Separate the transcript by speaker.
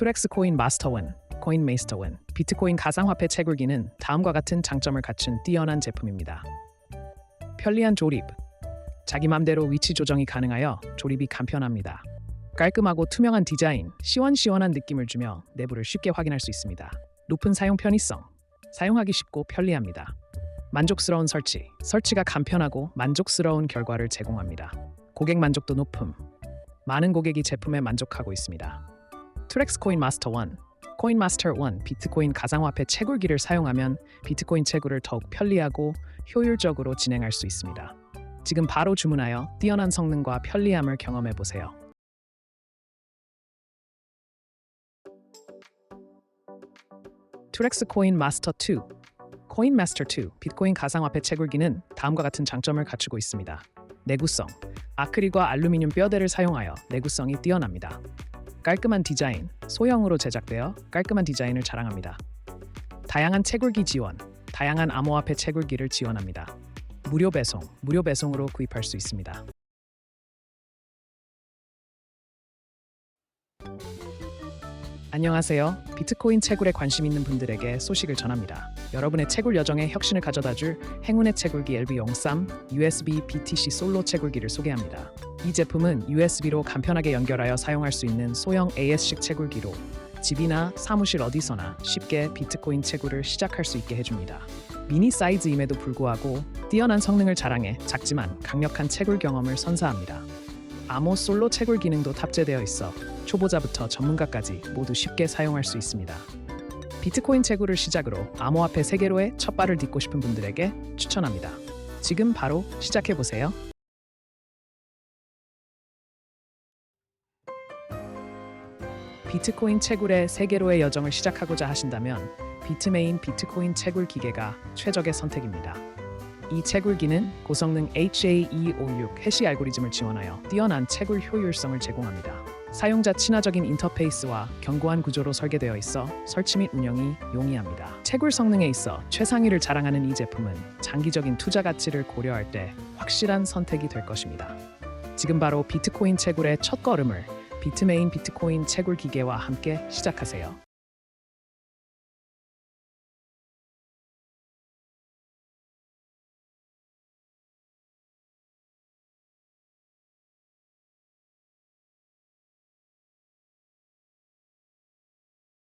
Speaker 1: 투렉스 코인 마스터원, 코인 메이스터원, 비트코인 가상화폐 채굴기는 다음과 같은 장점을 갖춘 뛰어난 제품입니다. 편리한 조립, 자기 맘대로 위치 조정이 가능하여 조립이 간편합니다. 깔끔하고 투명한 디자인, 시원시원한 느낌을 주며 내부를 쉽게 확인할 수 있습니다. 높은 사용 편의성, 사용하기 쉽고 편리합니다. 만족스러운 설치, 설치가 간편하고 만족스러운 결과를 제공합니다. 고객 만족도 높음, 많은 고객이 제품에 만족하고 있습니다. 트렉스 코인 마스터 1, 코인 마스터 1 비트코인 가상화폐 채굴기를 사용하면 비트코인 채굴을 더욱 편리하고 효율적으로 진행할 수 있습니다. 지금 바로 주문하여 뛰어난 성능과 편리함을 경험해 보세요. 투렉스 코인 마스터 2 코인 마스터 2 비트코인 가상화폐 채굴기는 다음과 같은 장점을 갖추고 있습니다. 내구성 아크릴과 알루미늄 뼈대를 사용하여 내구성이 뛰어납니다. 깔끔한 디자인, 소형으로 제작되어 깔끔한 디자인을 자랑합니다. 다양한 채굴기 지원, 다양한 암호화폐 채굴기를 지원합니다. 무료 배송, 무료 배송으로 구입할 수 있습니다. 안녕하세요. 비트코인 채굴에 관심 있는 분들에게 소식을 전합니다. 여러분의 채굴 여정에 혁신을 가져다줄 행운의 채굴기 LB03 USB BTC 솔로 채굴기를 소개합니다. 이 제품은 USB로 간편하게 연결하여 사용할 수 있는 소형 AS식 채굴기로 집이나 사무실 어디서나 쉽게 비트코인 채굴을 시작할 수 있게 해줍니다. 미니 사이즈임에도 불구하고 뛰어난 성능을 자랑해 작지만 강력한 채굴 경험을 선사합니다. 암호 솔로 채굴 기능도 탑재되어 있어 초보자부터 전문가까지 모두 쉽게 사용할 수 있습니다. 비트코인 채굴을 시작으로 암호화폐 세계로의 첫 발을 딛고 싶은 분들에게 추천합니다. 지금 바로 시작해 보세요. 비트코인 채굴의 세계로의 여정을 시작하고자 하신다면 비트메인 비트코인 채굴 기계가 최적의 선택입니다. 이 채굴기는 고성능 HA256 해시 알고리즘을 지원하여 뛰어난 채굴 효율성을 제공합니다. 사용자 친화적인 인터페이스와 견고한 구조로 설계되어 있어 설치 및 운영이 용이합니다. 채굴 성능에 있어 최상위를 자랑하는 이 제품은 장기적인 투자 가치를 고려할 때 확실한 선택이 될 것입니다. 지금 바로 비트코인 채굴의 첫 걸음을 비트메인 비트코인 채굴 기계와 함께 시작하세요.